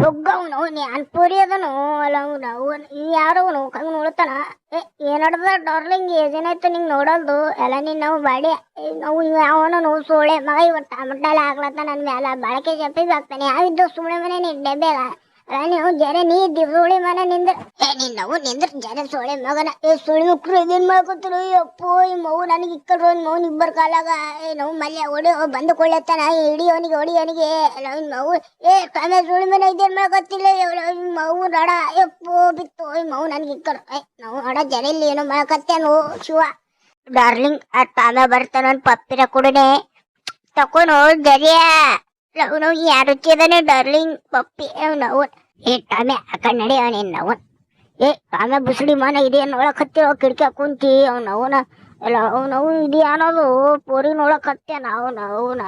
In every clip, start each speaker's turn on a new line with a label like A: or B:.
A: ಹೋಗವನು non puri ಅದನು, ಅಲ್ಲ ಅವನು ಅವನು ಯಾರವನು ಹಂಗೆ ನೋಡ್ತಾನ. ಏ ಏನಡ್ದ ಡಾರ್ಲಿಂಗ್ ಏಜೇನಾಯ್ತು ನಿಂಗೆ ನೋಡಲ್ದು. ಎಲ್ಲ ನೀನು ನಾವು ಬಾಡಿ ನಾವು ಅವನು ನೋವು ಸೋಳೆ ಮಗ ಇವತ್ತು ಟಮಟಲ್ಲ ಆಗ್ಲತ್ತ ನನ್ನ ಮ್ಯಾಲ. ಬಳಕೆ ಜಪ್ಪಿಗೆ ಹಾಕ್ತಾನೆ. ಯಾವಿದ್ದು ಸುಮ್ಮನೆ ಮನೆ ನೀನು ಡೆಬ್ಬೆಗ ನೀವು ಜರೆ ನೀ ದಿವಳಿ ಮನೆ ನಿಂದ್ರ. ಏ ನೀನ್ ನಾವು ನಿಂದ್ರ ಜರೆ ಸೋಳೆ ಮಗನ. ಏ ಸುಳಿ ಮುಕ್ರು ಇದೇನ್ ಮಾಡ್ಕೊತಿರು? ಅಪ್ಪೋ ಈ ಮಗು ನನಗೆ ಇಕ್ಕಡ್ರು ಒಂದು ಮೌನ್ ಇಬ್ಬರ ಕಾಲಾಗ. ಏ, ನಾವು ಮಲ್ಯ, ಹೊಡಿ ಬಂದು ಕೊಳ್ಳತ್ತಾನ. ಹಿಡಿ ಅವನಿಗೆ, ಹೊಡಿ ಅವನಿಗೆ. ನಾವು ಮಗು. ಏ ಕಾಮೆ ಸುಳಿ ಮನೆ ಇದೇನ್ ಮಾಡ್ಕೊತಿಲ್ಲ ಮಗು ರಡ ಯಪ್ಪೋ ಬಿತ್ತು, ಈ ಮಗು ನನಗೆ ಇಕ್ಕರು. ಏ, ನಾವು ನಡ ಜನ ಇಲ್ಲಿ ಏನೋ ಮಾಡ್ಕತ್ತೇನು, ಶಿವ. ಡಾರ್ಲಿಂಗ್, ಆ ತಾನ ಬರ್ತಾನ ಪಪ್ಪಿರ ಕುಡನೆ. ತಕೊಂಡು ಜರಿಯ ನಾವು ನಾವು ಯಾರು ಚಿದಾನೆ ಡಾರ್ಲಿಂಗ್ ಪಪ್ಪಿ ನಾವು ಏ ಟಾಮೆ, ಆ ಕಡೆ ನಡಿ ಅವನೇನ್ ಏ ಟಾಮೆ, ಬುಸುಡಿ ಮನೆ ಇದೆ ನೋಡಕ್ ಹತ್ತಿರ ಕಿಟಕಿ ಕುಂತಿ ಅವ್ನ ಅವನ. ಎಲ್ಲ ಅವ್ನವು ಇದೆ ಅನ್ನೋದು ಪೋರಿ ನೋಡಕ್ ಹತ್ಯ ನಾವು ಅವನ.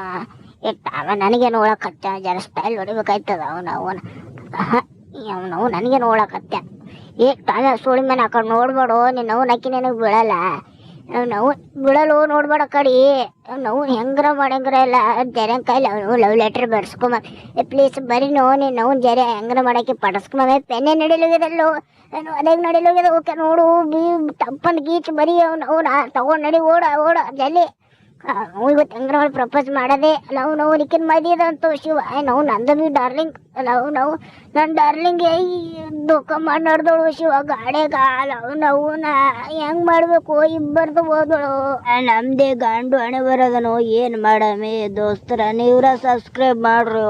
A: ಏ ಟಾಮೆ, ನನಗೆ ನೋಡಕ್ ಹತ್ಯ. ಜರ ಸ್ಟೈಲ್ ಹೊಡಿಬೇಕಾಯ್ತದ ಅವನ ಅವನ. ಅವನವು ನನಗೆ ನೋಡಕ್ ಹತ್ಯ. ಏ ಟಾಮೆ, ಸುಳಿ ಮನೆ ಆ ಕಡೆ ನೋಡ್ಬೇಡು, ನಿನ್ನ ಅವ್ನ ಅಕ್ಕಿ ನನಗೆ ಬೀಳಲ್ಲ. ನಾವು ಬಿಡಲು ನೋಡ್ಬೇಡ ಕಡಿ. ನಾವು ಹೆಂಗ್ರ ಮಾಡಂಗ್ರ ಇಲ್ಲ. ಜರೆ ಕೈಲಿ ಅವನು ಲವ್ ಲೆಟ್ರ್ ಬರ್ಸ್ಕೊಂಬ ಏ ಪ್ಲೀಸ್ ಬರೀ ನೋ ನೀನು ನಾವು ಜರೆ ಹೆಂಗ್ರ ಮಾಡಕ್ಕೆ ಪಡಸ್ಕೊಂಬ. ಪೆನ್ನೆ ನಡಿಲೋಗಿದಲ್ಲೋ ಏನು ಅದೇ ನಡಿಲೋಗಿದ ಓಕೆ, ನೋಡು, ಬೀ ತಪ್ಪನ್ ಗೀಚ್ ಬರೀ ಅವ್ನು ಅವ್ನು ತಗೊಂಡು ನಡಿ, ಓಡ ಓಡ, ಜಲ್ಲಿ. ನಾವು ಇವತ್ತು ಹೆಂಗ್ರ ಅವಳು ಪ್ರಪೋಸ್ ಮಾಡದೆ ನಾವು ನಾವು ನಿಕ್ಕಿನ ಮದಿದ ಅಂತ ಶಿವ. ನಾವು ನಂದು ಬಿ ಡಾರ್ಲಿಂಗ್ ನಾವು ನಾವು ನನ್ನ ಡಾರ್ಲಿಂಗ್ ದುಃಖ ಮಾಡಿ ನಡ್ದೋಳು ಶಿವ. ಗಾಡೆಗ ಲವ್ ನಾವು ನಾ, ಹೆಂಗ್ ಮಾಡ್ಬೇಕು, ಇಬ್ಬರ್ದು ಓದೋಳು
B: ನಮ್ದೇ ಗಂಡು ಹಣೆ ಬರೋದನು, ಏನ್ ಮಾಡಮಿ, ದೋಸ್ತರ, ನೀವ್ರ ಸಬ್ಸ್ಕ್ರೈಬ್ ಮಾಡ್ರು.